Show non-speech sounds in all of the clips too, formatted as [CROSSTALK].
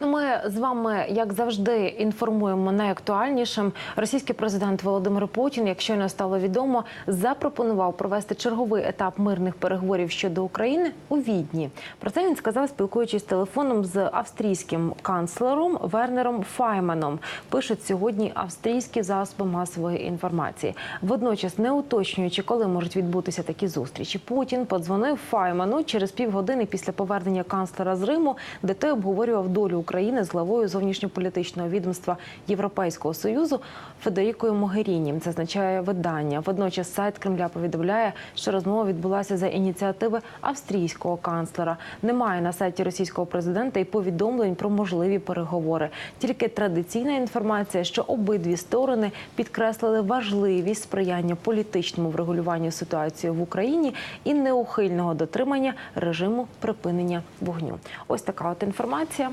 Ну, ми з вами, як завжди, інформуємо найактуальнішим. Російський президент Володимир Путін, як щойно стало відомо, запропонував провести черговий етап мирних переговорів щодо України у Відні. Про це він сказав, спілкуючись телефоном з австрійським канцлером Вернером Файманом. Пишуть сьогодні австрійські засоби масової інформації. Водночас, не уточнюючи, коли можуть відбутися такі зустрічі, Путін подзвонив Файману через півгодини після повернення канцлера з Риму, де той обговорював долю України з главою зовнішньополітичного відомства Європейського союзу Федерікою Могеріні. Це означає видання. Водночас сайт Кремля повідомляє, що розмова відбулася за ініціативи австрійського канцлера. Немає на сайті російського президента і повідомлень про можливі переговори. Тільки традиційна інформація, що обидві сторони підкреслили важливість сприяння політичному врегулюванню ситуації в Україні і неухильного дотримання режиму припинення вогню. Ось така от інформація.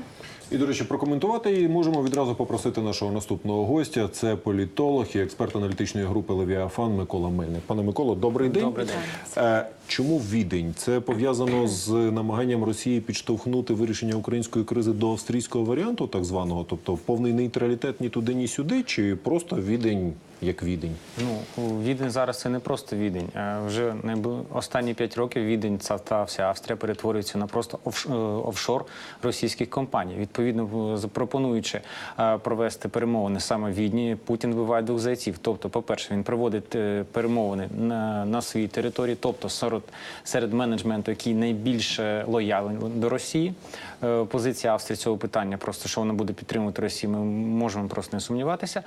І, до речі, прокоментувати її можемо відразу попросити нашого наступного гостя. Це політолог і експерт аналітичної групи Левіафан Микола Мельник. Пане Миколо, добрий день. Добрий день. Е, чому відень? Це пов'язано з намаганням Росії підштовхнути вирішення української кризи до австрійського варіанту, так званого, тобто повний нейтралітет ні туди, ні сюди, чи просто відень як відень? Ну, Відень зараз це не просто Відень. Вже останні п'ять років Відень та вся Австрія перетворюється на просто е, офшор російських компаній. Відповідно, запропонуючи е, провести перемовини саме Відні, Путін вбиває двох зайців. Тобто, по-перше, він проводить е, перемовини на, на своїй території, тобто серед, серед менеджменту, який найбільше лоялен до Росії. Е, Позиція Австрії цього питання, просто що вона буде підтримувати Росію, ми можемо просто не сумніватися.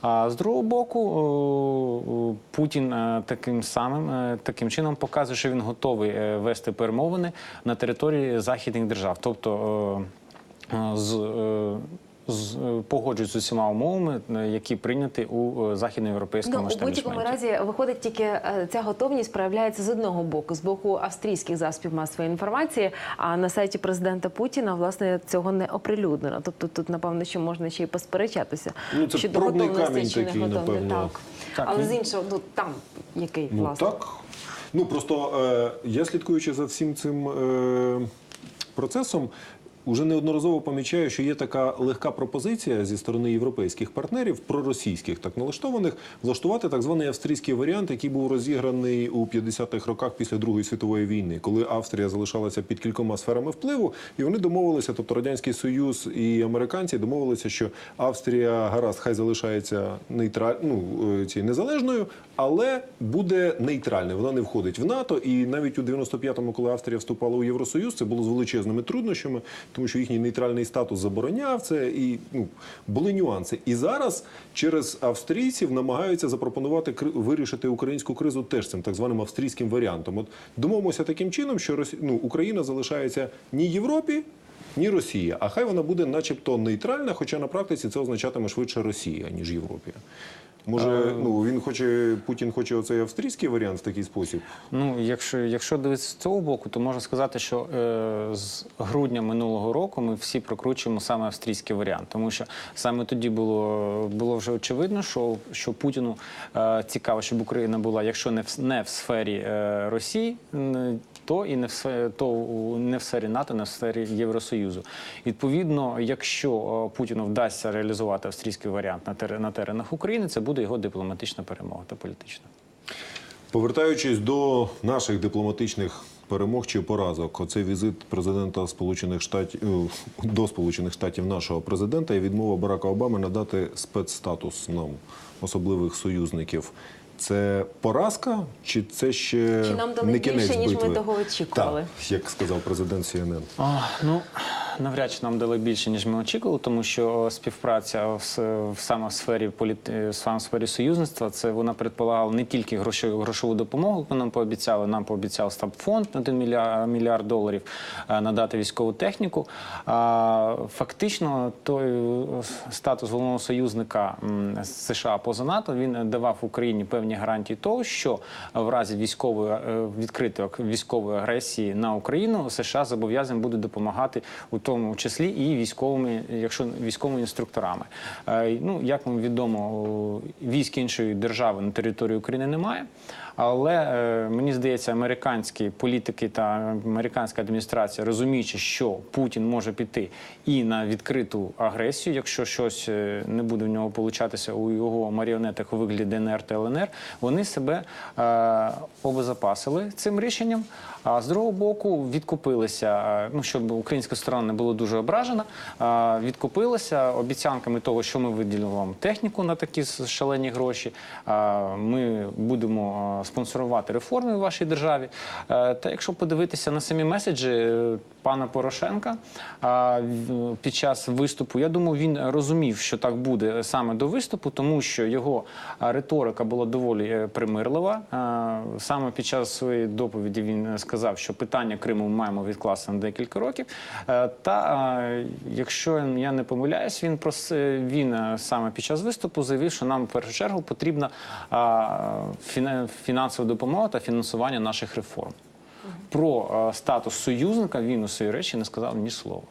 А з другого боку, Путін е, таким самим е, таким чином показує, що він готовий вести перемовини на території західних держав, тобто з. Е, з, погоджують з усіма умовами, е, які прийняті у е, західноєвропейському Ну, у будь-якому разі виходить тільки ця готовність проявляється з одного боку, з боку австрійських засобів масової інформації. А на сайті президента Путіна власне цього не оприлюднено. Тобто тут, напевно, що можна ще й посперечатися Ну, це щодо готовності камінь чи не такий, готовності. напевно. Так. Так, але він- з іншого, ну там який Ну власне. так. Ну просто е, я слідкуючи за всім цим е, процесом. Уже неодноразово помічаю, що є така легка пропозиція зі сторони європейських партнерів, проросійських так налаштованих, влаштувати так званий австрійський варіант, який був розіграний у 50-х роках після Другої світової війни, коли Австрія залишалася під кількома сферами впливу, і вони домовилися, тобто радянський союз і американці домовилися, що Австрія гаразд, хай залишається нейтраль, ну е, ці незалежною, але буде нейтральною. Вона не входить в НАТО. І навіть у 95-му, коли Австрія вступала у Євросоюз, це було з величезними труднощами, тому що їхній нейтральний статус забороняв це, і ну були нюанси. І зараз через австрійців намагаються запропонувати вирішити українську кризу теж цим так званим австрійським варіантом. От домовимося таким чином, що ну, Україна залишається ні Європі. Ні Росія, а хай вона буде, начебто, нейтральна, хоча на практиці це означатиме швидше Росія, ніж Європі. Може, ну він хоче, Путін хоче оцей австрійський варіант в такий спосіб. Ну, якщо, якщо дивитися з цього боку, то можна сказати, що е, з грудня минулого року ми всі прокручуємо саме австрійський варіант, тому що саме тоді було, було вже очевидно, що, що Путіну е, цікаво, щоб Україна була, якщо не в, не в сфері е, Росії, то і не в сфері, то не в сфері НАТО, не в сфері Євросоюзу. Відповідно, якщо е, Путіну вдасться реалізувати австрійський варіант на, тер, на теренах України, це буде його дипломатична перемога та політична. Повертаючись до наших дипломатичних перемог чи поразок, оцей візит президента Сполучених Штатів е, до Сполучених Штатів нашого президента і відмова Барака Обами надати спецстатус нам особливих союзників. Це поразка, чи це ще Чи нам дали не кінець більше, ніж ми того очікували? Так, як сказав президент CNN. А, ну навряд чи нам дали більше, ніж ми очікували, тому що співпраця в, в саме в сфері політи, саме в сфері союзництва, це вона предполагала не тільки грошову, грошову допомогу, яку нам пообіцяли. Нам пообіцяв стабфонд на 1 мільярд, мільярд доларів е, надати військову техніку. А фактично, той е, статус головного союзника США поза НАТО він давав Україні певні гарантії того, що в разі військової е, відкритої військової агресії на Україну США зобов'язані буде допомагати у тому числі і військовими, якщо військовими інструкторами. Е, Ну як вам відомо, військ іншої держави на території України немає. Але е, мені здається, американські політики та американська адміністрація, розуміючи, що Путін може піти і на відкриту агресію, якщо щось е, не буде в нього получатися у його маріонетах у вигляді ДНР та ЛНР, вони себе е, обезопасили цим рішенням. А з другого боку, відкупилися, е, ну щоб українська сторона не була дуже ображена, е, відкупилися обіцянками того, що ми виділимо вам техніку на такі шалені гроші. е, Ми будемо спонсорувати реформи в вашій державі. Та якщо подивитися на самі меседжі пана Порошенка під час виступу, я думаю, він розумів, що так буде саме до виступу, тому що його риторика була доволі примирлива. Саме під час своєї доповіді він е, сказав, що питання Криму ми маємо відкласти на декілька років. Е, Та е, якщо я не помиляюсь, він прос... він е, саме під час виступу заявив, що нам в першу чергу потрібна фінансова допомога та фінансування наших реформ. Про е, статус союзника він у своїй речі не сказав ні слова.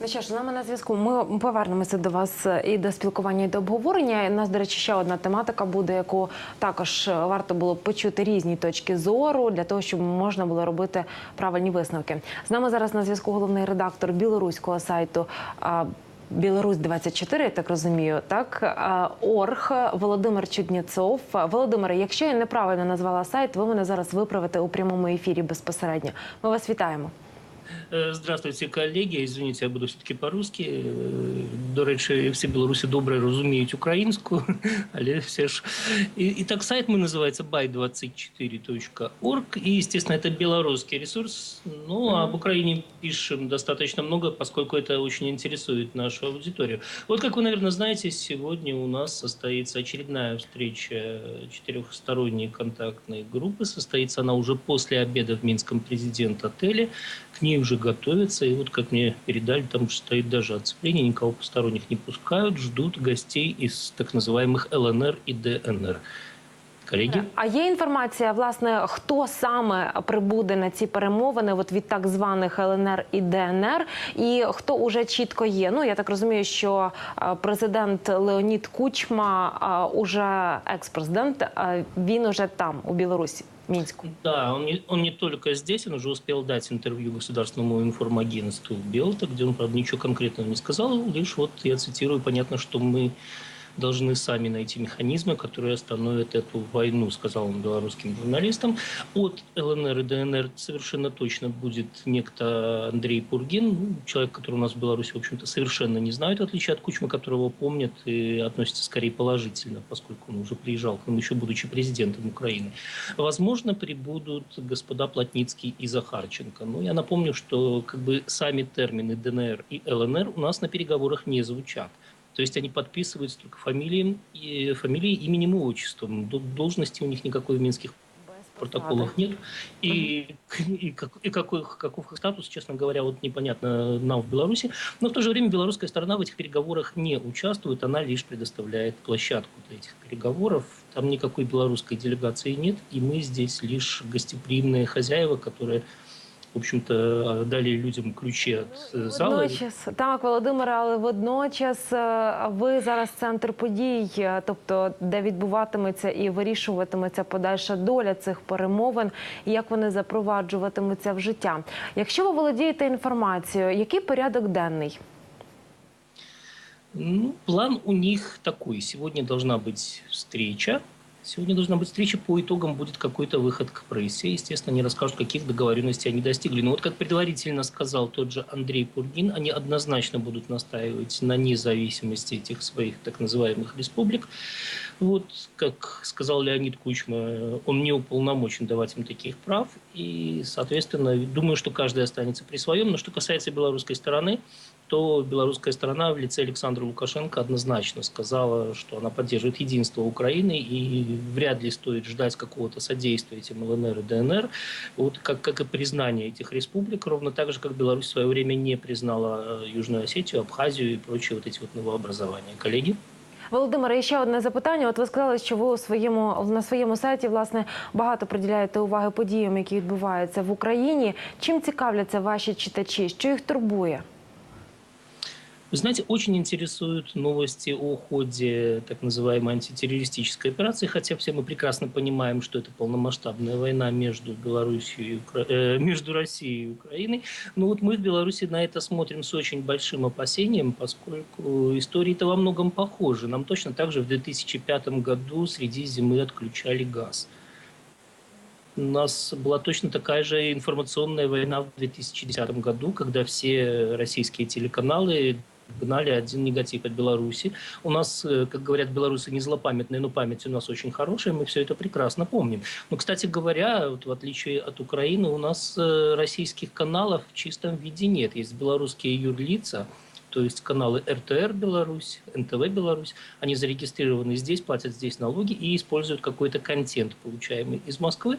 Ну що ж, з нами на зв'язку. Ми повернемося до вас і до спілкування, і до обговорення. У нас, до речі, ще одна тематика буде, яку також варто було б почути різні точки зору для того, щоб можна було робити правильні висновки. З нами зараз на зв'язку головний редактор білоруського сайту. Білорусь 24 я так розумію, так орг Володимир Чудніцов. Володимире, якщо я неправильно назвала сайт, ви мене зараз виправите у прямому ефірі безпосередньо. Ми вас вітаємо. Э, Здравствуйте, коллеги. Извините, я буду все-таки по-русски. Э, До речі, всі білорусі добре розуміють українську, [LAUGHS] але все ж. І, і так сайт мой называется by24.org. И, естественно, это белорусский ресурс. Ну, а об Украине пишем достаточно много, поскольку это очень интересует нашу аудиторию. Вот, как вы, наверное, знаете, сегодня у нас состоится очередная встреча четырехсторонней контактной группы. Состоится она уже после обеда в Минском президент-отеле. К ней уже готовятся. И вот, как мне передали, там уже стоит даже оцепление. Никого посторонних не пускают. Ждут гостей из так называемых ЛНР и ДНР. Коллеги? А є інформація, власне, хто саме прибуде на ці перемовини от від так званих ЛНР і ДНР, і хто уже чітко є? Ну я так розумію, що е, президент Леонід Кучма, е, уже екс-президент, е, він уже там, у Білорусі, Мінську. Да, он не, он не только здесь, он уже успел дать интервью государственному информагентству Белта, где он, правда, ничего конкретного не сказал, лишь вот я цитирую, понятно, что мы должны сами найти механизмы, которые остановят эту войну, сказал он белорусским журналистам. От ЛНР и ДНР совершенно точно будет некто Андрей Пургин, ну, человек, который у нас в Беларуси, в общем-то, совершенно не знают, в отличие от Кучма, которого помнят и относятся скорее положительно, поскольку он уже приезжал к нам, еще будучи президентом Украины. Возможно, прибудут господа Плотницкий и Захарченко. Но я напомню, что как бы сами термины ДНР и ЛНР у нас на переговорах не звучат. То есть они подписываются только фамилием, и, фамилией, именем и отчеством. До- Должности у них никакой в минских протоколах нет. И, и, и какой, каков их статус, честно говоря, вот непонятно нам в Беларуси. Но в то же время белорусская сторона в этих переговорах не участвует, она лишь предоставляет площадку для этих переговоров. Там никакой белорусской делегации нет, и мы здесь лишь гостеприимные хозяева, которые, в общем-то, дали людям ключи от э, зала. Водночас, так, Володимире, але водночас е, ви зараз центр подій, е, тобто де відбуватиметься і вирішуватиметься подальша доля цих перемовин, і як вони запроваджуватимуться в життя. Якщо ви володієте інформацією, який порядок денний? Ну, план у них такой. Сегодня должна быть встреча. Сегодня должна быть встреча. По итогам будет какой-то выход к прессе. Естественно, они расскажут, каких договоренностей они достигли. Но вот как предварительно сказал тот же Андрей Пургин, они однозначно будут настаивать на независимости этих своих так называемых республик. Вот, как сказал Леонид Кучма, он не уполномочен давать им таких прав. И, соответственно, думаю, что каждый останется при своем. Но что касается белорусской стороны, то белорусская сторона в лице Александра Лукашенко однозначно сказала, что она поддерживает единство Украины и вряд ли стоит ждать какого-то содействия этим ЛНР и ДНР, вот как, как и признание этих республик, ровно так же, как Беларусь в свое время не признала э, Южную Осетию, Абхазию и прочие вот эти вот новообразования. Коллеги? Володимире, і ще одне запитання. От ви сказали, що ви у своєму на своєму сайті власне багато приділяєте уваги подіям, які відбуваються в Україні. Чим цікавляться ваші читачі? Що їх турбує? Вы знаете, очень интересуют новости о ходе так называемой антитеррористической операции, хотя все мы прекрасно понимаем, что это полномасштабная война между Белоруссией и Укра- э, между Россией и Украиной. Но вот мы в Беларуси на это смотрим с очень большим опасением, поскольку истории-то во многом похожи. Нам точно так же в 2005 году среди зимы отключали газ. У нас была точно такая же информационная война в 2010 году, когда все российские телеканалы гнали один негатив от Беларуси. У нас, э, как говорят белорусы, не злопамятные, но память у нас очень хорошая, мы все это прекрасно помним. Но, кстати говоря, вот в отличие от Украины, у нас э, российских каналов в чистом виде нет. Есть белорусские юрлица, то есть каналы РТР Беларусь, НТВ Беларусь, они зарегистрированы здесь, платят здесь налоги и используют какой-то контент, получаемый из Москвы.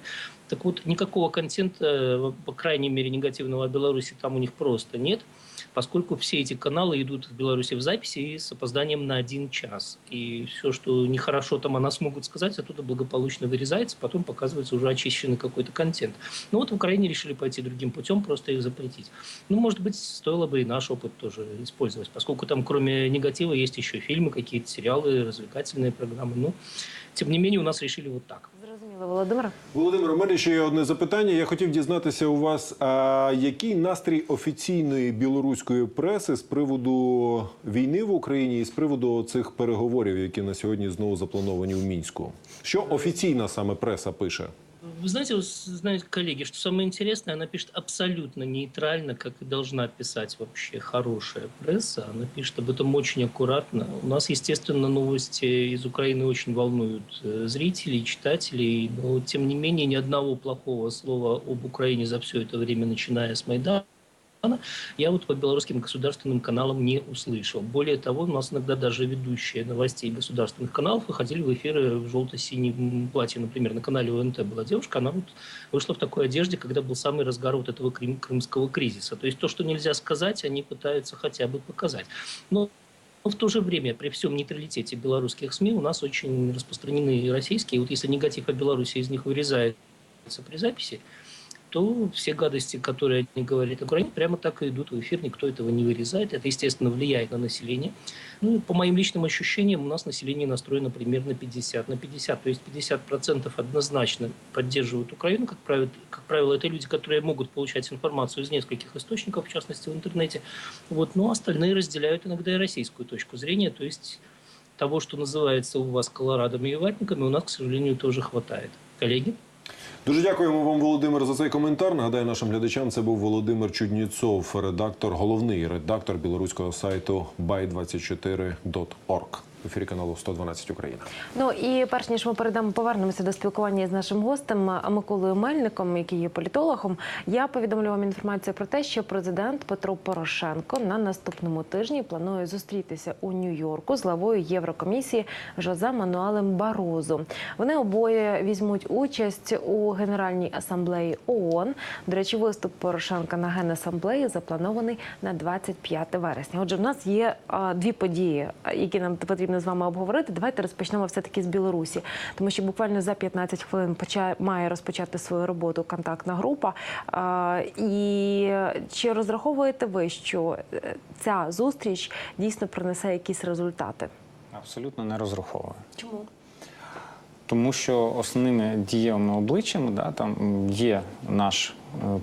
Так вот, никакого контента, э, по крайней мере, негативного о Беларуси там у них просто нет, поскольку все эти каналы идут в Беларуси в записи и с опозданием на один час. И все, что нехорошо там о нас могут сказать, оттуда благополучно вырезается, потом показывается уже очищенный какой-то контент. Ну вот в Украине решили пойти другим путем, просто их запретить. Ну, может быть, стоило бы и наш опыт тоже использовать, поскольку там кроме негатива есть еще фильмы, какие-то сериалы, развлекательные программы. Ну, тем не менее, у нас решили вот так. Зрозуміло, Володимир. Володимир, у мене ще є одне запитання. Я хотів дізнатися у вас, а який настрій офіційної білоруської преси з приводу війни в Україні і з приводу цих переговорів, які на сьогодні знову заплановані в мінську? Що офіційна саме преса пише? Вы знаете, вот знаете, коллеги, что самое интересное, она пишет абсолютно нейтрально, как и должна писать вообще хорошая пресса. Она пишет об этом очень аккуратно. У нас, естественно, новости из Украины очень волнуют э, зрителей, читателей, но, тем не менее, ни одного плохого слова об Украине за все это время, начиная с Майдана, я вот по белорусским государственным каналам не услышал. Более того, у нас иногда даже ведущие новостей государственных каналов выходили в эфиры в желто-синем платье. Например, на канале ОНТ была девушка, она вот вышла в такой одежде, когда был самый разгар вот этого крым- крымского кризиса. То есть то, что нельзя сказать, они пытаются хотя бы показать. Но но в то же время, при всем нейтралитете белорусских СМИ, у нас очень распространены российские. Вот если негатив о Беларуси из них вырезается при записи, то все гадости, которые они говорят о Украине, прямо так и идут в эфир, никто этого не вырезает. Это, естественно, влияет на население. Ну, по моим личным ощущениям, у нас население настроено примерно 50 на 50. То есть 50% однозначно поддерживают Украину. Как правило, как правило, это люди, которые могут получать информацию из нескольких источников, в частности, в интернете. Вот. Но остальные разделяют иногда и российскую точку зрения. То есть того, что называется у вас колорадами и ватниками, у нас, к сожалению, тоже хватает. Коллеги? Дуже дякуємо вам, Володимир, за цей коментар. Нагадаю нашим глядачам, це був Володимир Чудніцов, редактор, головний редактор білоруського сайту by24.org. В ефірі каналу 112 Україна. Ну і перш ніж ми перейдемо, повернемося до спілкування з нашим гостем Миколою Мельником, який є політологом. Я повідомлю вам інформацію про те, що президент Петро Порошенко на наступному тижні планує зустрітися у Нью-Йорку з главою Єврокомісії Жозе Мануелем Барозу. Вони обоє візьмуть участь у Генеральній асамблеї ООН. До речі, виступ Порошенка на генасамблеї запланований на 25 вересня. Отже, в нас є а, дві події, які нам потрібно з вами обговорити. Давайте розпочнемо все таки з Білорусі, тому що буквально за 15 хвилин поча... має розпочати свою роботу контактна група. І чи розраховуєте ви, що е, ця зустріч дійсно принесе якісь результати? Абсолютно не розраховую. Чому? Тому що основними дієвими обличчями да, там є наш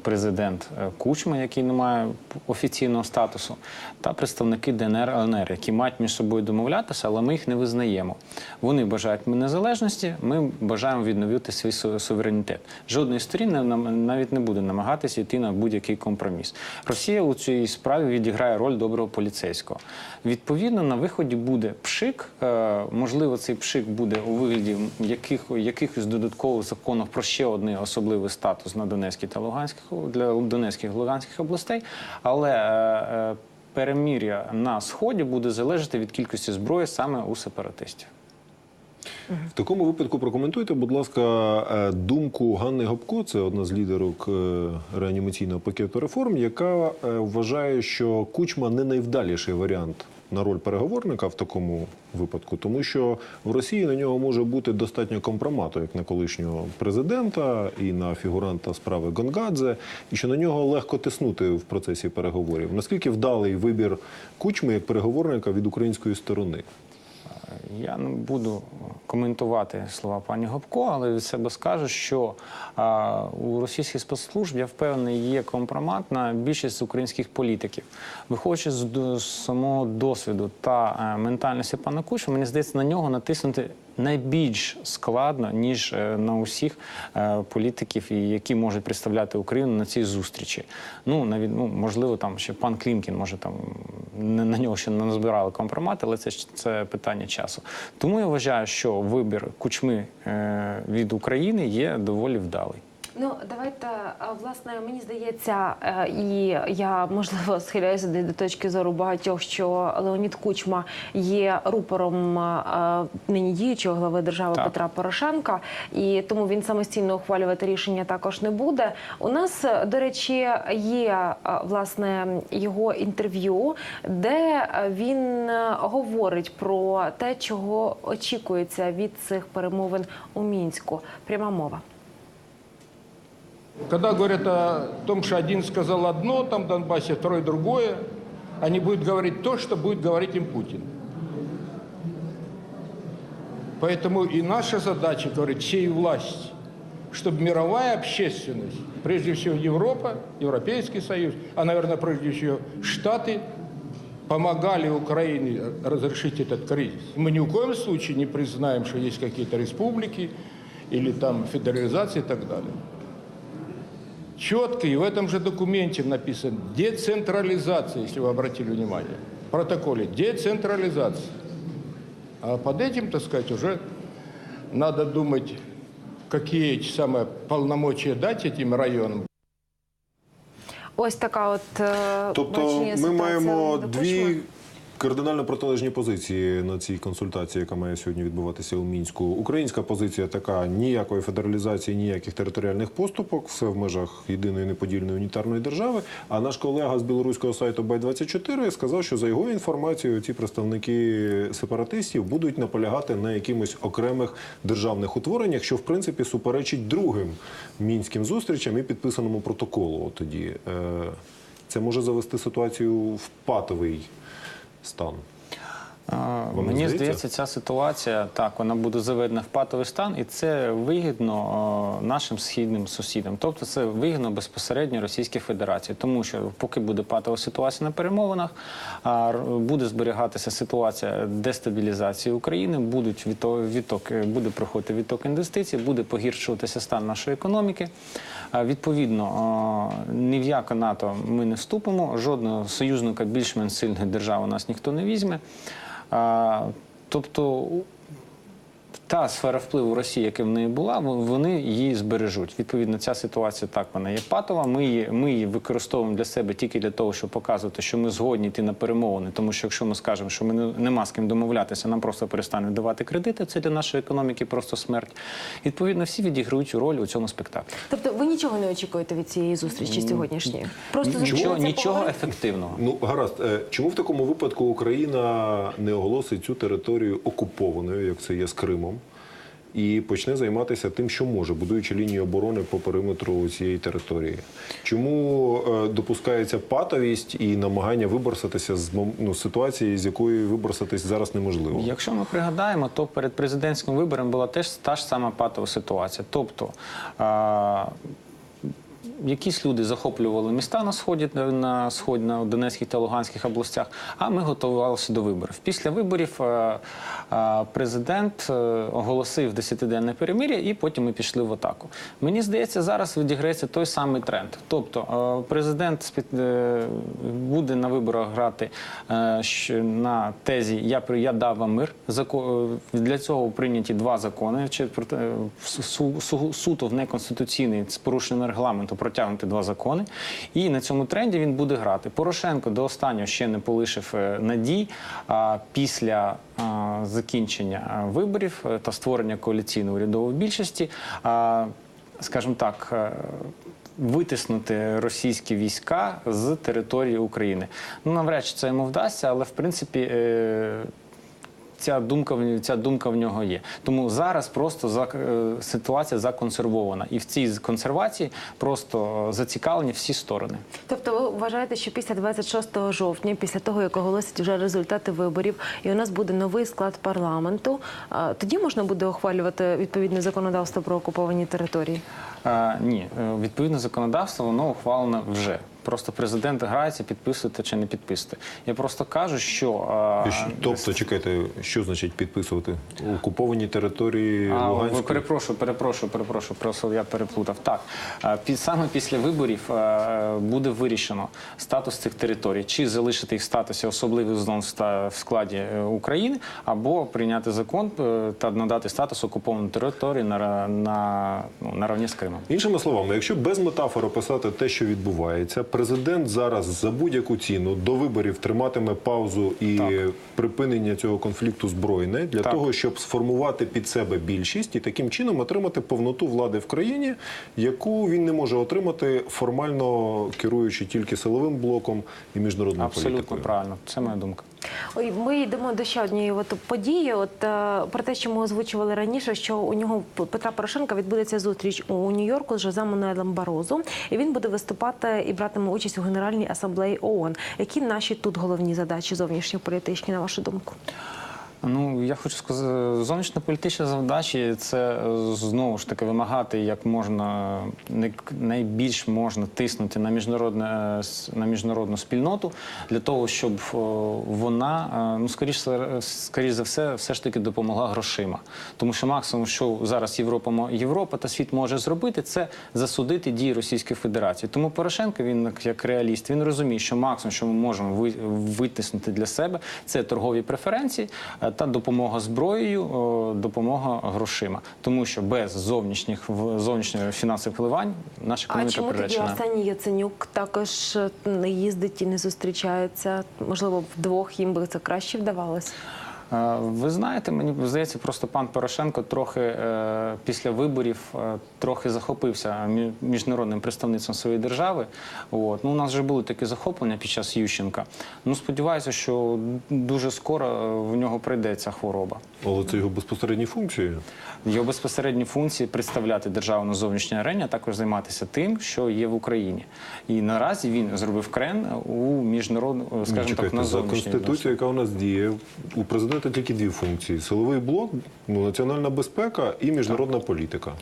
президент е, Кучма, який не має офіційного статусу, та представники ДНР ЛНР, які мають між собою домовлятися, але ми їх не визнаємо. Вони бажають незалежності, ми бажаємо відновити свій суверенітет. Жодної сторін навіть не буде намагатися йти на будь-який компроміс. Росія у цій справі відіграє роль доброго поліцейського. Відповідно, на виході буде пшик. Е, Можливо, цей пшик буде у вигляді яких, якихось додаткових законів про ще один особливий статус на Донецькій та Луганських для Донецьких Луганських областей. Але е, е, перемір'я на сході буде залежати від кількості зброї саме у сепаратистів. В такому випадку прокоментуйте, будь ласка, е, думку Ганни Гопко, це одна з лідерок реанімаційного пакету реформ, яка вважає, що Кучма не найвдаліший варіант на роль переговорника в такому випадку, тому що в Росії на нього може бути достатньо компромату, як на колишнього президента і на фігуранта справи Гонгадзе, і що на нього легко тиснути в процесі переговорів. Наскільки вдалий вибір Кучми як переговорника від української сторони? Я не буду коментувати слова пані Гопко, але від себе скажу, що у російських спецслужб, я впевнений, є компромат на більшість українських політиків. Виходячи з, з самого досвіду та е, ментальності пана Куша, мені здається, на нього натиснути найбільш складно, ніж е, на усіх е, політиків, які можуть представляти Україну на цій зустрічі. Ну, навіть, ну, можливо, там ще пан Клімкін, може там на нього ще не назбирали компромати, але це, це питання часу. Тому я вважаю, що вибір кучми е, від України є доволі вдалий. Ну давайте власне мені здається, е, і я можливо схиляюся до точки зору багатьох, що Леонід Кучма є рупором е, нині діючого глави держави Так. Петра Порошенка, і тому він самостійно ухвалювати рішення також не буде. У нас, е, до речі, є власне його інтерв'ю, де він говорить про те, чого очікується від цих перемовин у мінську. Пряма мова. Когда говорят о том, что один сказал одно там в Донбассе, второй другое, они будут говорить то, что будет говорить им Путин. Поэтому и наша задача, говорит, всей власти, чтобы мировая общественность, прежде всего Европа, Европейский Союз, а, наверное, прежде всего Штаты, помогали Украине разрешить этот кризис. Мы ни в коем случае не признаем, что есть какие-то республики или там федерализация и так далее Четко и в этом же документе написано децентрализация, если вы обратили внимание. В протоколе децентрализация. А под этим, так сказать, уже надо думать, какие эти самые полномочия дать этим районам. Ось така от е, Тобто бачення ми ситуації маємо Леоніда дві Кучми. кардинально протилежні позиції на цій консультації, яка має сьогодні відбуватися у мінську. Українська позиція така: ніякої федералізації, ніяких територіальних поступок, все в межах єдиної неподільної унітарної держави. А наш колега з білоруського сайту Бай-24 сказав, що за його інформацією, ці представники сепаратистів будуть наполягати на якимось окремих державних утвореннях, що в принципі суперечить другим мінським зустрічам і підписаному протоколу. Тоді е, це може завести ситуацію в патовий стан. А, Мені здається? здається, ця ситуація так вона буде заведена в патовий стан, і це вигідно о, нашим східним сусідам. Тобто це вигідно безпосередньо Російській Федерації, тому що поки буде патова ситуація на перемовинах, а, буде зберігатися ситуація дестабілізації України, будуть відток е, буде проходити відток інвестицій, буде погіршуватися стан нашої економіки. Відповідно, ні в яке НАТО ми не вступимо, жодного союзника більш-менш сильної держави у нас ніхто не візьме. Тобто та сфера впливу Росії, яка в неї була, вони її збережуть. Відповідно, ця ситуація так вона є патова. Ми її, ми її використовуємо для себе тільки для того, щоб показувати, що ми згодні йти на перемовини. Тому що якщо ми скажемо, що ми не, нема з ким домовлятися, нам просто перестануть давати кредити. Це для нашої економіки просто смерть. Відповідно, всі відіграють роль у цьому спектаклі. Тобто ви нічого не очікуєте від цієї зустрічі сьогоднішньої? Просто Нічого, нічого ефективного. Ну гаразд, Е, чому в такому випадку Україна не оголосить цю територію окупованою, як це є з Кримом, і почне займатися тим, що може, будуючи лінію оборони по периметру цієї території? Чому е, допускається патовість і намагання виборсатися з ну, ситуації, з якої виборсатись зараз неможливо? Якщо ми пригадаємо, то перед президентським вибором була теж та ж сама патова ситуація. Тобто якісь люди захоплювали міста на сході на сході, на Донецьких та Луганських областях, а ми готувалися до виборів. Після виборів е, е, президент е, оголосив 10-денне перемир'я, і потім ми пішли в атаку. Мені здається, зараз відіграється той самий тренд. Тобто президент буде на виборах грати на тезі Я я дав вам мир. Для цього прийняті два закони. Чи суто в неконституційний з порушенням регламенту протягнути два закони. І на цьому тренді він буде грати. Порошенко до останнього ще не полишив е, надій. А після а, закінчення виборів е, та створення коаліційної урядової більшості, скажімо так. е, Витиснути російські війська з території України. Ну навряд чи це йому вдасться, але в принципі е, ця думка ця думка в нього є. Тому зараз просто за, е, ситуація законсервована, і в цій консервації просто е, зацікавлені всі сторони. Тобто, ви вважаєте, що після 26 жовтня, після того як оголосять вже результати виборів, і у нас буде новий склад парламенту, а, тоді можна буде ухвалювати відповідне законодавство про окуповані території? Е, ні, е, відповідне законодавство воно ухвалене вже. Просто президент грається, підписуєте чи не підписуєте. Я просто кажу, що Тобто, чекайте, що значить підписувати? Окуповані території А, Луганської? перепрошую, перепрошую, перепрошую. Просто я переплутав. Так під саме після виборів буде вирішено статус цих територій, чи залишити їх в статусі особливих зон в складі е, України, або прийняти закон е, та надати статус окупованої території на на ну, наравні з Кримом. Іншими словами, якщо без метафор описати те, що відбувається, президент зараз за будь-яку ціну до виборів триматиме паузу і Так. припинення цього конфлікту збройне для Так. того, щоб сформувати під себе більшість і таким чином отримати повноту влади в країні, яку він не може отримати формально керуючи тільки силовим блоком і міжнародною Абсолютно політикою. правильно. Це моя думка. Ой, ми йдемо до ще однієї от події. От е, про те, що ми озвучували раніше, що у нього Петра Порошенка відбудеться зустріч у Нью-Йорку з Жозе Мануелем Барозу, і він буде виступати і братиме участь у Генеральній асамблеї ООН. Які наші тут головні задачі зовнішньополітичні, на вашу думку? Ну я хочу сказати, зовнішньополітичні завдачі це е, знову ж таки вимагати як можна найбільш можна тиснути на міжнародне е, на міжнародну спільноту для того, щоб е, вона ну скоріш скоріш за все, все ж таки допомогла грошима. Тому що максимум, що зараз Європа Європа та світ може зробити, це засудити дії Російської Федерації. Тому Порошенко він як- реаліст, він розуміє, що максимум, що ми можемо ви- витиснути для себе, це торгові преференції та допомога зброєю, допомога грошима. Тому що без зовнішніх зовнішніх фінансових впливань наша А економіка чому тоді. Арсеній Яценюк також е, не їздить і не зустрічається? Можливо, вдвох їм би це краще вдавалося? Е, Ви знаєте, мені здається, просто пан Порошенко трохи е, після виборів е, трохи захопився міжнародним представництвом своєї держави. От. Ну, у нас вже були такі захоплення під час Ющенка. Ну, сподіваюся, що дуже скоро в нього прийде ця хвороба. Але це його безпосередні функції. Його безпосередні функції представляти державу на зовнішній арені, а також займатися тим, що є в Україні. І наразі він зробив крен у міжнародну, Ну, скажімо так, на за зовнішній конституцією, яка у нас діє, у президента тільки дві функції: силовий блок, ну, національна безпека і міжнародна політика.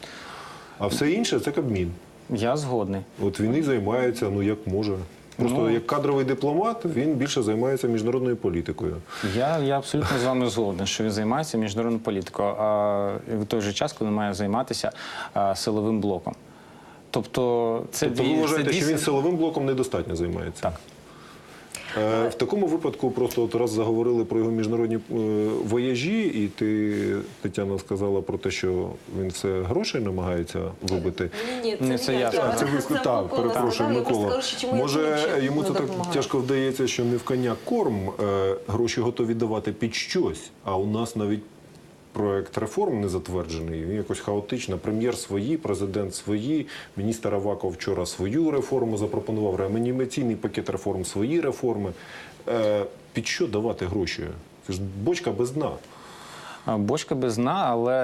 А все інше це Кабмін. Я згодний. От він і займається, ну як може. Просто Ну. як кадровий дипломат він більше займається міжнародною політикою. Я, я абсолютно з вами згоден, що він займається міжнародною політикою, а в той же час, коли має займатися а, силовим блоком. Тобто, це Тобто ви вважаєте, це що він силовим блоком недостатньо займається? Так. Е, в такому випадку просто от раз заговорили про його міжнародні е, вояжі, і ти, Тетяна, сказала про те, що він все грошей намагається вибити. Ні, Ні, це я. А, це ви так, перепрошую, Микола. Може, йому це так тяжко вдається, що не в коня корм, е, гроші готові давати під щось, а у нас навіть проект реформ не затверджений. Він якось хаотично. Прем'єр свої, президент свої, міністр Аваков вчора свою реформу запропонував, реанімаційний пакет реформ, свої реформи. Е, Під що давати гроші? Це ж бочка без дна. Бочка без дна, але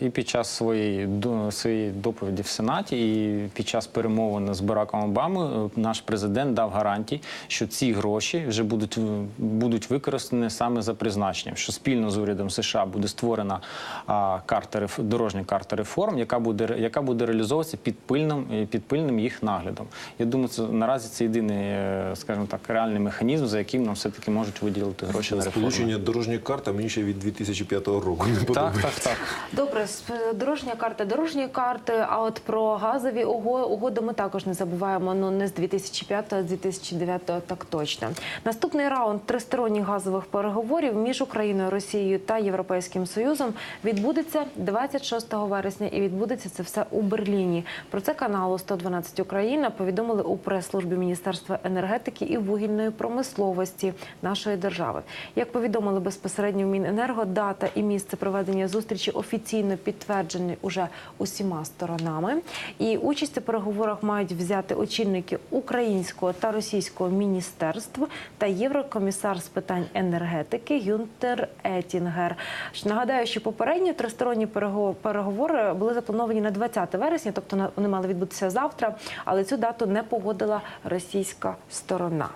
е, і під час своєї своєї доповіді в Сенаті, і під час перемовин з Бараком Обамою е, наш президент дав гарантії, що ці гроші вже будуть будуть використані саме за призначенням, що спільно з урядом США буде створена карта дорожня карта реформ, яка буде яка буде реалізовуватися під пильним е, під пильним їх наглядом. Я думаю, це наразі це єдиний, е, скажімо так, реальний механізм, за яким нам все таки можуть виділити гроші на реформи. Сполучення дорожня карта мені ще від 2005 року не подобається. так, так. Добре, сп- дорожня карта, дорожні карти. А от про газові уго- угоди ми також не забуваємо. Ну не з 2005, а з 2009 так точно. Наступний раунд тристоронніх газових переговорів між Україною, Росією та Європейським Союзом відбудеться 26 вересня, і відбудеться це все у Берліні. Про це каналу 112 Україна повідомили у прес-службі Міністерства енергетики і вугільної промисловості нашої держави. Як повідомили безпосередньо в Міненерго, дата і місце проведення зустрічі офіційно підтверджені уже усіма сторонами. І участь у переговорах мають взяти очільники українського та російського міністерств та єврокомісар з питань енергетики Гюнтер Етінгер. Нагадаю, що попередні тристоронні перего- переговори були заплановані на 20 вересня, тобто вони мали відбутися завтра, але цю дату не погодила російська сторона.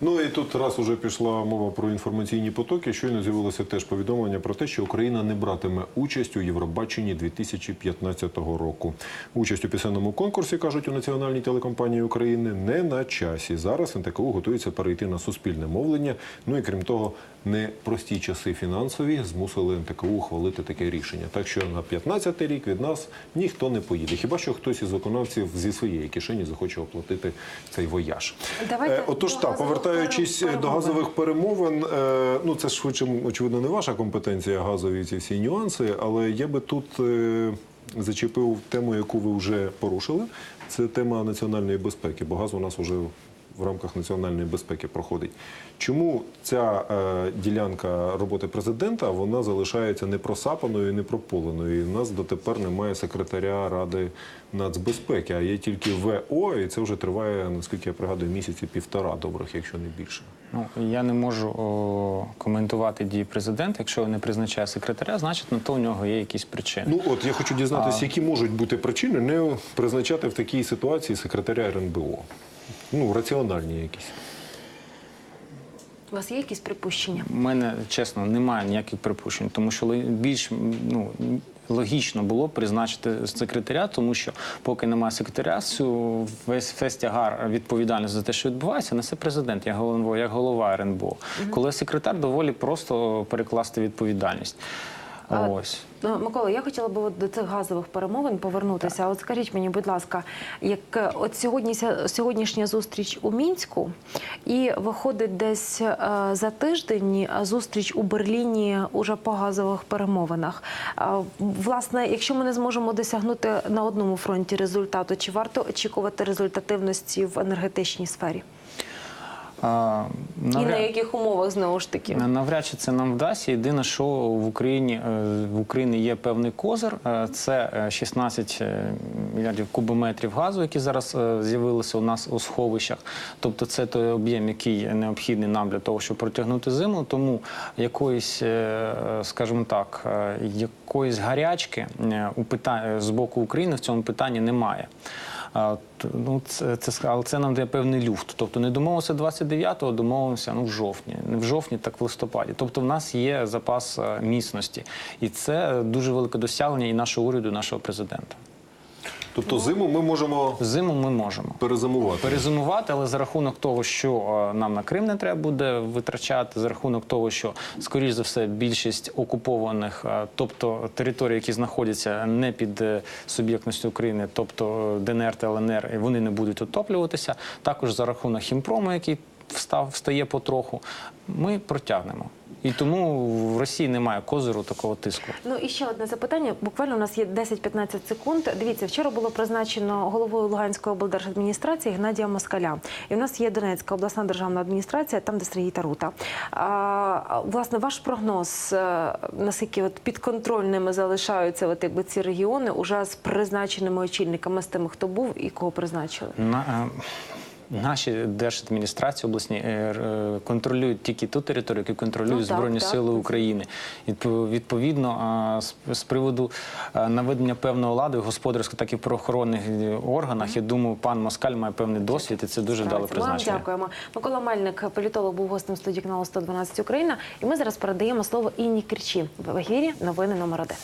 Ну і тут раз уже пішла мова про інформаційні потоки. Щойно з'явилося теж повідомлення про те, що Україна не братиме участь у Євробаченні 2015 року. Участь у пісенному конкурсі кажуть у національній телекомпанії України не на часі. Зараз НТКУ готується перейти на суспільне мовлення. Ну і крім того, непрості часи фінансові змусили НТКУ ухвалити таке рішення. Так що на 15 рік від нас ніхто не поїде. Хіба що хтось із виконавців зі своєї кишені захоче оплатити цей вояж. Давайте Е, Отож, так, газових повертаючись до газових перемовин, е, ну це ж швидше, очевидно, не ваша компетенція, газові ці всі нюанси, але я би тут е, зачепив тему, яку ви вже порушили. Це тема національної безпеки, бо газ у нас вже в рамках національної безпеки проходить. Чому ця е, ділянка роботи президента вона залишається непросапаною і непрополеною? І в нас дотепер немає секретаря Ради нацбезпеки, а є тільки ВО, і це вже триває, наскільки я пригадую, місяці півтора добрих, якщо не більше. Ну, я не можу о, коментувати дії президента. Якщо не призначає секретаря, значить на то у нього є якісь причини. Ну от я хочу дізнатися, які можуть бути причини не призначати в такій ситуації секретаря РНБО. Ну, раціональні якісь. У вас є якісь припущення? У мене чесно немає ніяких припущень, тому що більш ну логічно було призначити секретаря, тому що поки немає секретаря, весь весь тягар відповідальність за те, що відбувається, несе президент, як голова, як голова РНБО. Коли секретар доволі просто перекласти відповідальність. Ось. Ну, Микола, я хотіла би до цих газових перемовин повернутися. От скажіть мені, будь ласка, як е, от сьогодні сьогоднішня зустріч у мінську, і виходить десь е, за тиждень е, зустріч у Берліні уже по газових перемовинах. А, Власне, якщо ми не зможемо досягнути на одному фронті результату, чи варто очікувати результативності в енергетичній сфері? А, І на яких умовах знову ж таки? Навряд чи це нам вдасться. Єдине, що в Україні е, в Україні є певний козир. е, Це е, 16 е, мільярдів кубометрів газу, які зараз е, з'явилися у нас у сховищах. Тобто, це той об'єм, який необхідний нам для того, щоб протягнути зиму. Тому якоїсь, е, скажімо так, е, якоїсь гарячки е, у питань з боку України в цьому питанні немає. Ну, це, це, але це нам дає певний люфт. Тобто не домовилися 29-го, домовимося ну, в жовтні. Не в жовтні, так в листопаді. Тобто в нас є запас е, міцності. І це дуже велике досягнення і нашого уряду, і нашого президента. Тобто зиму ми можемо Зиму ми можемо. перезимувати. Перезимувати, але за рахунок того, що е, нам на Крим не треба буде витрачати, за рахунок того, що скоріш за все більшість окупованих, е, тобто території, які знаходяться не під е, суб'єктністю України, тобто е, ДНР та ЛНР, і вони не будуть отоплюватися. Також за рахунок хімпрому, який встав, встає потроху, ми протягнемо. І тому в Росії немає козиру такого тиску. Ну і ще одне запитання. Буквально у нас є 10-15 секунд. Дивіться, вчора було призначено головою Луганської облдержадміністрації Геннадія Москаля. І в нас є Донецька обласна державна адміністрація, там де Сергій Тарута. А, власне, ваш прогноз, е, наскільки от підконтрольними залишаються от якби ці регіони, уже з призначеними очільниками, з тими, хто був і кого призначили? На, е, наші держадміністрації обласні е, е, контролюють тільки ту територію, яку контролюють Ну, Збройні так. Сили України. Відпо- Відповідно, з, приводу наведення певного ладу в господарських, так і в правоохоронних е, органах, я думаю, пан Москаль має певний досвід, і це дуже Справиться. Ми вам дякуємо. Микола Мельник, політолог, був гостем студії каналу 112 Україна. І ми зараз передаємо слово Інні Кричі в ефірі. Новини номер один.